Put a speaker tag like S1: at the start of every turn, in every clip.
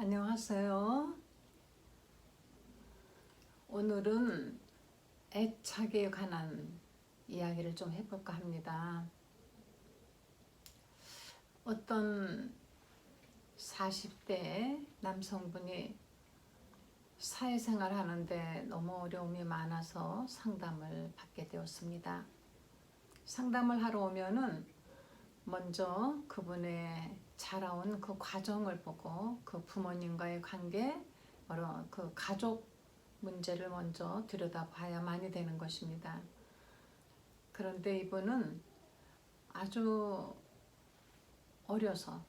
S1: 안녕하세요. 오늘은 애착에 관한 이야기를 좀 해볼까 합니다. 어떤 40대 남성분이 사회생활 하는데 너무 어려움이 많아서 상담을 받게 되었습니다. 상담을 하러 오면은 먼저 그분의 자라온 그 과정을 보고 그 부모님과의 관계, 여러 그 가족 문제를 먼저 들여다봐야만이 되는 것입니다. 그런데 이분은 아주 어려서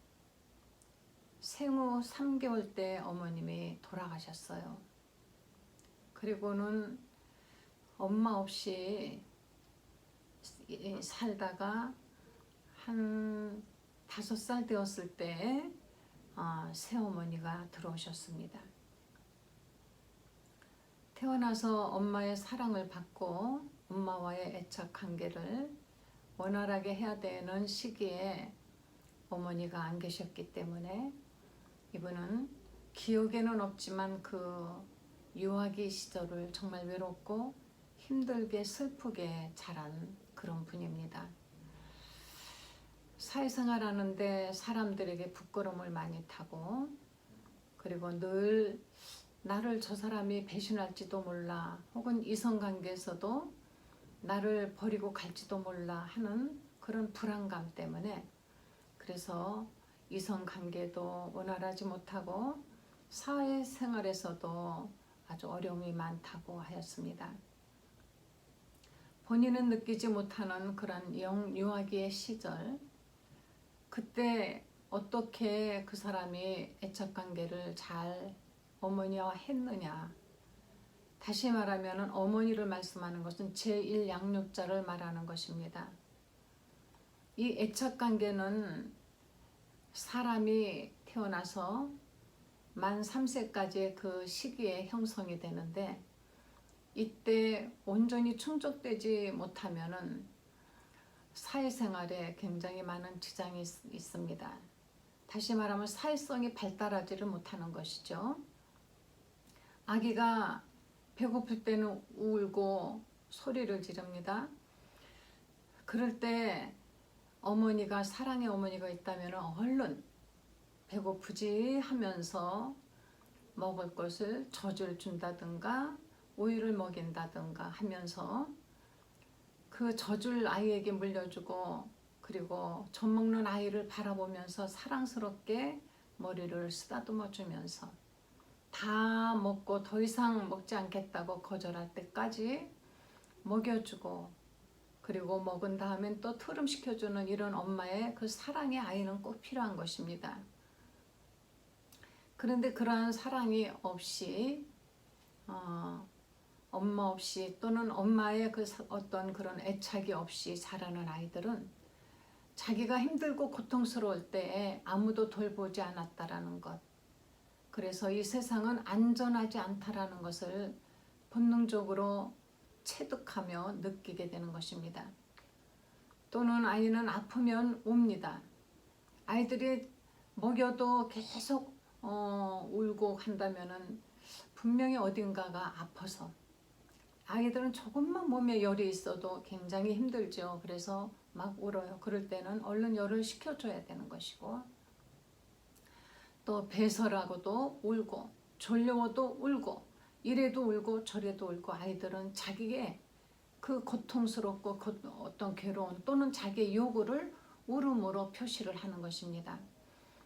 S1: 생후 3개월 때 어머님이 돌아가셨어요. 그리고는 엄마 없이 살다가 한 다섯 살 되었을 때 어, 새어머니가 들어오셨습니다. 태어나서 엄마의 사랑을 받고 엄마와의 애착 관계를 원활하게 해야 되는 시기에 어머니가 안 계셨기 때문에 이분은 기억에는 없지만 그 유아기 시절을 정말 외롭고 힘들게 슬프게 자란 그런 분입니다. 사회생활 하는데 사람들에게 부끄러움을 많이 타고 그리고 늘 나를 저 사람이 배신할지도 몰라 혹은 이성관계에서도 나를 버리고 갈지도 몰라 하는 그런 불안감 때문에 그래서 이성관계도 원활하지 못하고 사회생활에서도 아주 어려움이 많다고 하였습니다. 본인은 느끼지 못하는 그런 영 유아기의 시절 그때 어떻게 그 사람이 애착 관계를 잘 어머니와 했느냐. 다시 말하면 어머니를 말씀하는 것은 제1 양육자를 말하는 것입니다. 이 애착 관계는 사람이 태어나서 만 3세까지의 그 시기에 형성이 되는데 이때 온전히 충족되지 못하면은 사회생활에 굉장히 많은 지장이 있, 습니다 다시 말하면 사회성이 발달하지를 못하는 것이죠. 아기가 배고플 때는 울고 소리를 지릅니다. 그럴 때 어머니가 사랑의 어머니가 있다면 얼른 배고프지 하면서 먹을 것을 젖을 준다든가 우유를 먹인다든가 하면서 그 젖을 아이에게 물려주고 그리고 젖 먹는 아이를 바라보면서 사랑스럽게 머리를 쓰다듬어 주면서 다 먹고 더 이상 먹지 않겠다고 거절할 때까지 먹여주고 그리고 먹은 다음엔 또 트름시켜주는 이런 엄마의 그 사랑의 아이는 꼭 필요한 것입니다. 그런데 그러한 사랑이 없이 어, 엄마 없이 또는 엄마의 그 어떤 그런 애착이 없이 자라는 아이들은 자기가 힘들고 고통스러울 때에 아무도 돌보지 않았다라는 것. 그래서 이 세상은 안전하지 않다라는 것을 본능적으로 체득하며 느끼게 되는 것입니다. 또는 아이는 아프면 옵니다. 아이들이 먹여도 계속 어, 울고 한다면은 분명히 어딘가가 아파서 아이들은 조금만 몸에 열이 있어도 굉장히 힘들죠. 그래서 막 울어요. 그럴 때는 얼른 열을 식혀줘야 되는 것이고 또 배설하고도 울고 졸려워도 울고 이래도 울고 저래도 울고 아이들은 자기의 그 고통스럽고 어떤 괴로운 또는 자기의 요구를 울음으로 표시를 하는 것입니다.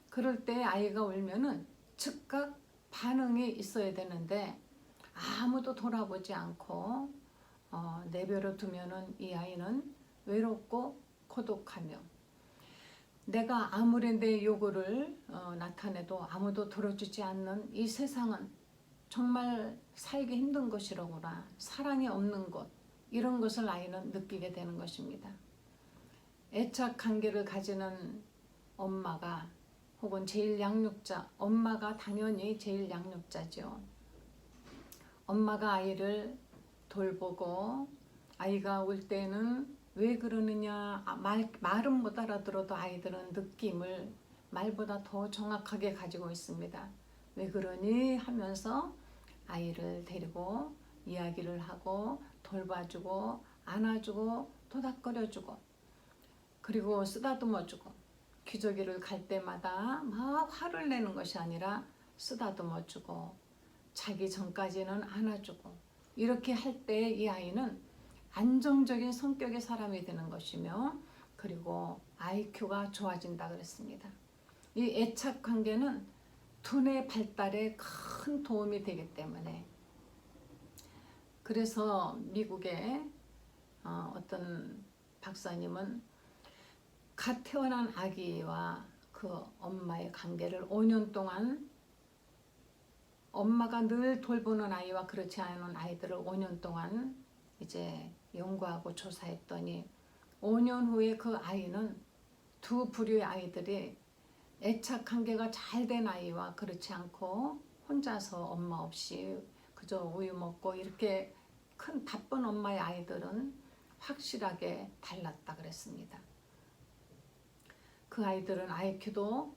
S1: 그럴 때 아이가 울면은 즉각 반응이 있어야 되는데 아무도 돌아보지 않고 어, 내버려 두면은 이 아이는 외롭고 고독하며 내가 아무리 내 요구를 어, 나타내도 아무도 들어주지 않는 이 세상은 정말 살기 힘든 것이로구나 사랑이 없는 것 이런 것을 아이는 느끼게 되는 것입니다. 애착 관계를 가지는 엄마가 혹은 제일 양육자 엄마가 당연히 제일 양육자죠. 엄마가 아이를 돌보고 아이가 울 때는 왜 그러느냐 아, 말, 말은 못 알아들어도 아이들은 느낌을 말보다 더 정확하게 가지고 있습니다. 왜 그러니 하면서 아이를 데리고 이야기를 하고 돌봐주고 안아주고 도닥거려주고 그리고 쓰다듬어주고 기저귀를 갈 때마다 막 화를 내는 것이 아니라 쓰다듬어주고 자기 전까지는 안아주고 이렇게 할 때 이 아이는 안정적인 성격의 사람이 되는 것이며 그리고 IQ가 좋아진다 그랬습니다. 이 애착 관계는 두뇌 발달에 큰 도움이 되기 때문에 그래서 미국의 어, 어떤 박사님은 갓 태어난 아기와 그 엄마의 관계를 5년 동안 엄마가 늘 돌보는 아이와 그렇지 않은 아이들을 5년 동안 이제 연구하고 조사했더니 5년 후에 그 아이는 두 부류의 아이들이 애착 관계가 잘 된 아이와 그렇지 않고 혼자서 엄마 없이 그저 우유 먹고 이렇게 큰 바쁜 엄마의 아이들은 확실하게 달랐다 그랬습니다. 그 아이들은 IQ도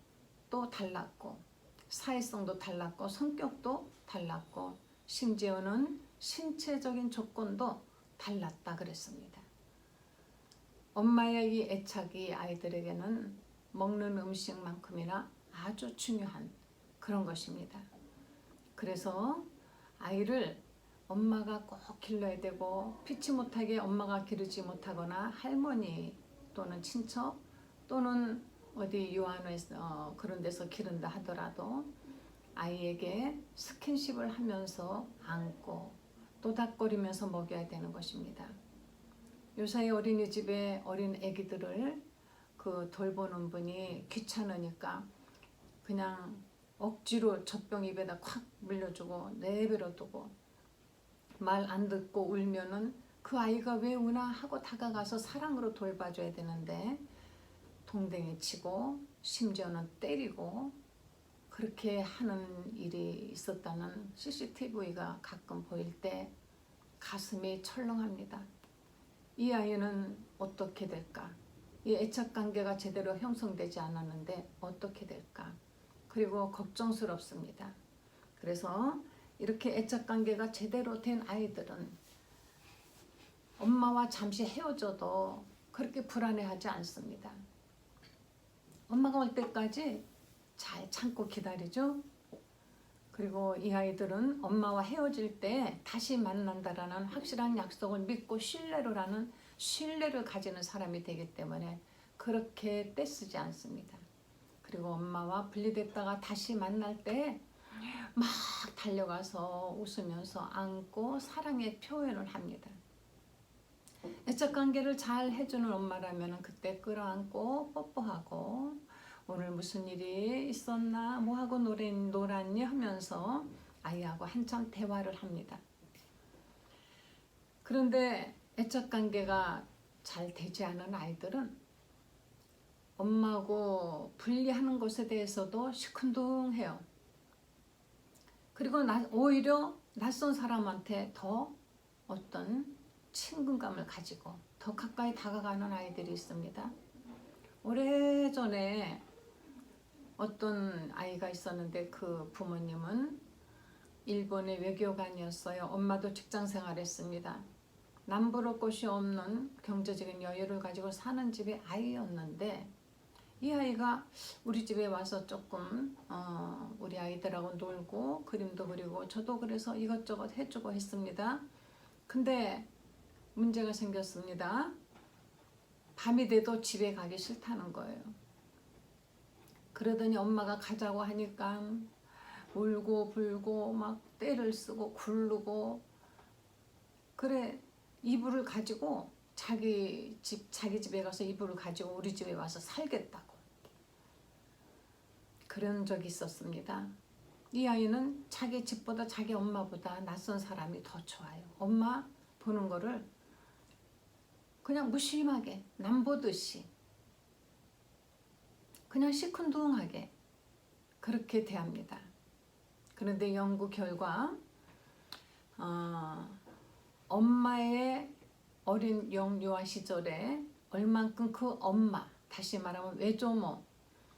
S1: 또 달랐고 사회성도 달랐고 성격도 달랐고 심지어는 신체적인 조건도 달랐다 그랬습니다. 엄마의 이 애착이 아이들에게는 먹는 음식만큼이나 아주 중요한 그런 것입니다. 그래서 아이를 엄마가 꼭 길러야 되고 피치 못하게 엄마가 기르지 못하거나 할머니 또는 친척 또는 어디 유아원에서 어, 그런 데서 기른다 하더라도 아이에게 스킨십을 하면서 안고 또닥거리면서 먹여야 되는 것입니다. 요사이 어린이집에 어린 아기들을 그 돌보는 분이 귀찮으니까 그냥 억지로 젖병 입에다 콱 물려주고 내버려 두고 말 안 듣고 울면은 그 아이가 왜 우나 하고 다가가서 사랑으로 돌봐줘야 되는데 동댕이 치고 심지어는 때리고 그렇게 하는 일이 있었다는 CCTV가 가끔 보일 때 가슴이 철렁합니다. 이 아이는 어떻게 될까? 이 애착 관계가 제대로 형성되지 않았는데 어떻게 될까? 그리고 걱정스럽습니다. 그래서 이렇게 애착 관계가 제대로 된 아이들은 엄마와 잠시 헤어져도 그렇게 불안해하지 않습니다. 엄마가 올 때까지 잘 참고 기다리죠. 그리고 이 아이들은 엄마와 헤어질 때 다시 만난다라는 확실한 약속을 믿고 신뢰를 하는 신뢰를 가지는 사람이 되기 때문에 그렇게 떼쓰지 않습니다. 그리고 엄마와 분리됐다가 다시 만날 때 막 달려가서 웃으면서 안고 사랑의 표현을 합니다. 애착 관계를 잘 해주는 엄마라면 그때 끌어안고 뽀뽀하고 오늘 무슨 일이 있었나 뭐 하고 노래 놀았니 하면서 아이하고 한참 대화를 합니다. 그런데 애착 관계가 잘 되지 않은 아이들은 엄마하고 분리하는 것에 대해서도 시큰둥해요. 그리고 나, 오히려 낯선 사람한테 더 어떤 친근감을 가지고 더 가까이 다가가는 아이들이 있습니다. 오래전에 어떤 아이가 있었는데 그 부모님은 일본의 외교관이었어요. 엄마도 직장 생활했습니다. 남부를 곳이 없는 경제적인 여유를 가지고 사는 집의 아이였는데 이 아이가 우리 집에 와서 조금 어, 우리 아이들하고 놀고 그림도 그리고 저도 그래서 이것저것 해주고 했습니다. 근데 문제가 생겼습니다. 밤이 돼도 집에 가기 싫다는 거예요. 그러더니 엄마가 가자고 하니까 울고 불고 막 때를 쓰고 굴르고 그래 이불을 가지고 자기 집 자기 집에 가서 이불을 가지고 우리 집에 와서 살겠다고 그런 적이 있었습니다. 이 아이는 자기 집보다 자기 엄마보다 낯선 사람이 더 좋아요. 엄마 보는 거를 그냥 무심하게 남 보듯이 그냥 시큰둥하게 그렇게 대합니다. 그런데 연구 결과 어, 엄마의 어린 영유아 시절에 얼만큼 그 엄마 다시 말하면 외조모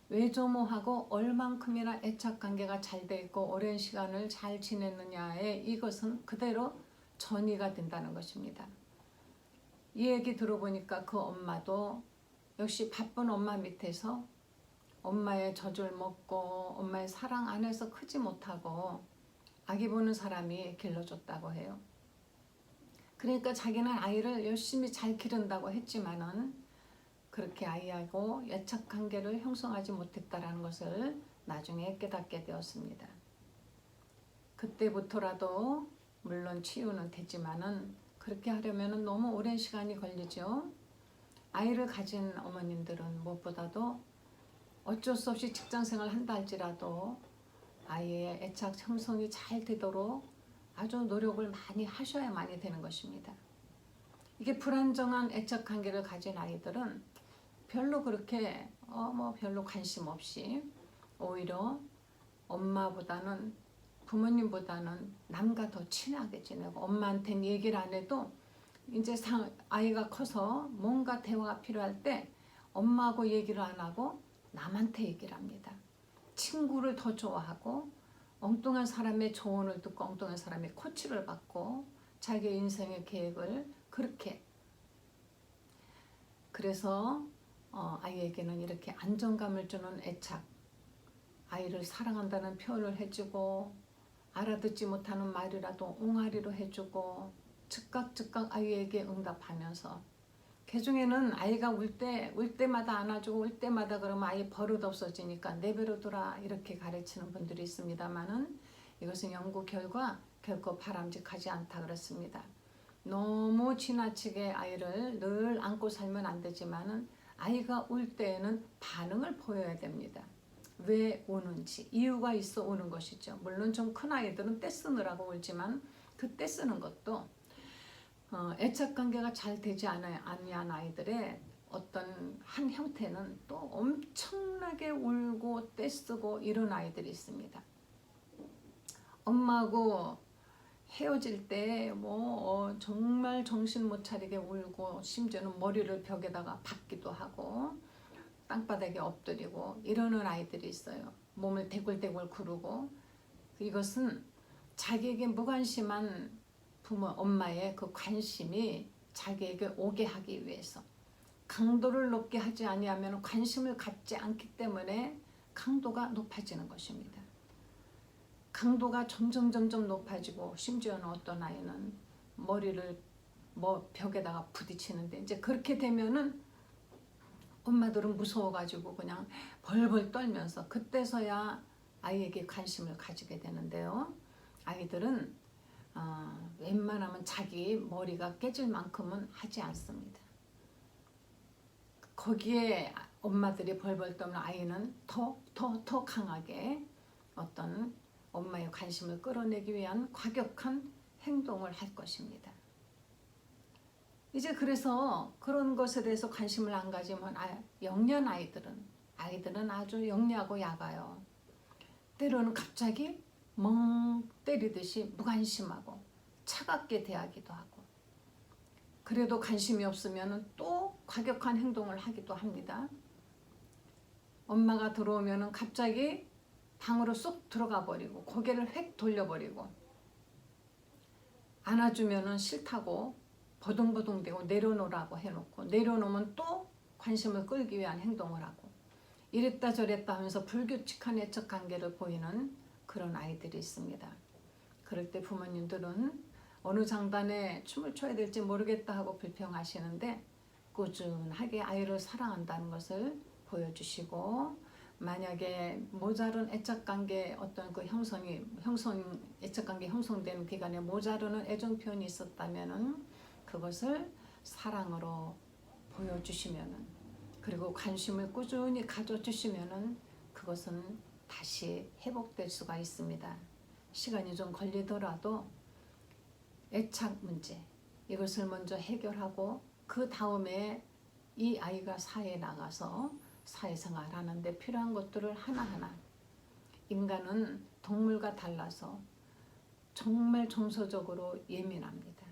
S1: 외조모하고 얼만큼이나 애착 관계가 잘 돼 있고 오랜 시간을 잘 지냈느냐에 이것은 그대로 전이가 된다는 것입니다. 이 얘기 들어보니까 그 엄마도 역시 바쁜 엄마 밑에서 엄마의 젖을 먹고 엄마의 사랑 안에서 크지 못하고 아기 보는 사람이 길러줬다고 해요. 그러니까 자기는 아이를 열심히 잘 기른다고 했지만은 그렇게 아이하고 애착 관계를 형성하지 못했다라는 것을 나중에 깨닫게 되었습니다. 그때부터라도 물론 치유는 되지만은 그렇게 하려면 너무 오랜 시간이 걸리죠. 아이를 가진 어머님들은 무엇보다도 어쩔 수 없이 직장 생활 한다 할지라도 아이의 애착 형성이 잘 되도록 아주 노력을 많이 하셔야만이 되는 것입니다. 이게 불안정한 애착 관계를 가진 아이들은 별로 그렇게 어 뭐 별로 관심 없이 오히려 엄마보다는 부모님보다는 남과 더 친하게 지내고 엄마한테는 얘기를 안 해도 이제 상, 아이가 커서 뭔가 대화가 필요할 때 엄마하고 얘기를 안 하고 남한테 얘기를 합니다. 친구를 더 좋아하고 엉뚱한 사람의 조언을 듣고 엉뚱한 사람의 코치를 받고 자기 인생의 계획을 그렇게 그래서 어, 아이에게는 이렇게 안정감을 주는 애착 아이를 사랑한다는 표현을 해주고 알아듣지 못하는 말이라도 옹알이로 해주고 즉각 즉각 아이에게 응답하면서 개중에는 아이가 울 때 울 때마다 안아주고 울 때마다 그러면 아이 버릇 없어지니까 내버려 둬라 이렇게 가르치는 분들이 있습니다만은 이것은 연구 결과 결코 바람직하지 않다 그렇습니다. 너무 지나치게 아이를 늘 안고 살면 안 되지만은 아이가 울 때에는 반응을 보여야 됩니다. 왜 우는지 이유가 있어 우는 것이죠. 물론 좀 큰 아이들은 떼쓰느라고 울지만 그 떼쓰는 것도 어, 애착 관계가 잘 되지 않아야 아니한 아이들의 어떤 한 형태는 또 엄청나게 울고 떼쓰고 이런 아이들이 있습니다. 엄마하고 헤어질 때 뭐 정말 정신 못 차리게 울고 심지어는 머리를 벽에다가 박기도 하고 땅바닥에 엎드리고 이러는 아이들이 있어요. 몸을 대굴대굴 구르고 이것은 자기에게 무관심한 부모 엄마의 그 관심이 자기에게 오게 하기 위해서 강도를 높게 하지 아니하면 관심을 갖지 않기 때문에 강도가 높아지는 것입니다. 강도가 점점 점점 높아지고 심지어는 어떤 아이는 머리를 뭐 벽에다가 부딪히는데 이제 그렇게 되면은 엄마들은 무서워가지고 그냥 벌벌 떨면서 그때서야 아이에게 관심을 가지게 되는데요. 아이들은 어, 웬만하면 자기 머리가 깨질 만큼은 하지 않습니다. 거기에 엄마들이 벌벌 떨면 아이는 더, 더, 더 강하게 어떤 엄마의 관심을 끌어내기 위한 과격한 행동을 할 것입니다. 이제 그래서 그런 것에 대해서 관심을 안 가지면 아, 영년 아이들은 아이들은 아주 영리하고 야가요. 때로는 갑자기 멍 때리듯이 무관심하고 차갑게 대하기도 하고 그래도 관심이 없으면 또 과격한 행동을 하기도 합니다. 엄마가 들어오면 갑자기 방으로 쏙 들어가 버리고 고개를 획 돌려버리고 안아주면 싫다고 버둥버둥대고 내려놓으라고 해놓고 내려놓으면 또 관심을 끌기 위한 행동을 하고 이랬다 저랬다 하면서 불규칙한 애착 관계를 보이는 그런 아이들이 있습니다. 그럴 때 부모님들은 어느 장단에 춤을 춰야 될지 모르겠다 하고 불평하시는데 꾸준하게 아이를 사랑한다는 것을 보여주시고 만약에 모자른 애착관계 어떤 그 형성이 형성 애착관계 형성되는 기간에 모자르는 애정 표현이 있었다면은 그것을 사랑으로 보여주시면은 그리고 관심을 꾸준히 가져주시면은 그것은 다시 회복될 수가 있습니다. 시간이 좀 걸리더라도 애착 문제 이것을 먼저 해결하고 그 다음에 이 아이가 사회에 나가서 사회생활 하는데 필요한 것들을 하나하나 인간은 동물과 달라서 정말 정서적으로 예민합니다.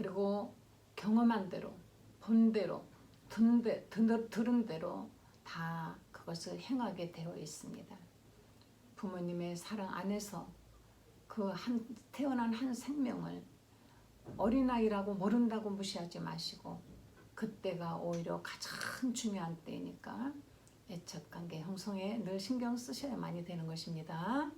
S1: 그리고 경험한 대로 본 대로 든 대, 든, 들은 대로 다 그것을 행하게 되어 있습니다. 부모님의 사랑 안에서 그 한 태어난 한 생명을 어린아이라고 모른다고 무시하지 마시고 그때가 오히려 가장 중요한 때니까 애착 관계 형성에 늘 신경 쓰셔야 많이 되는 것입니다.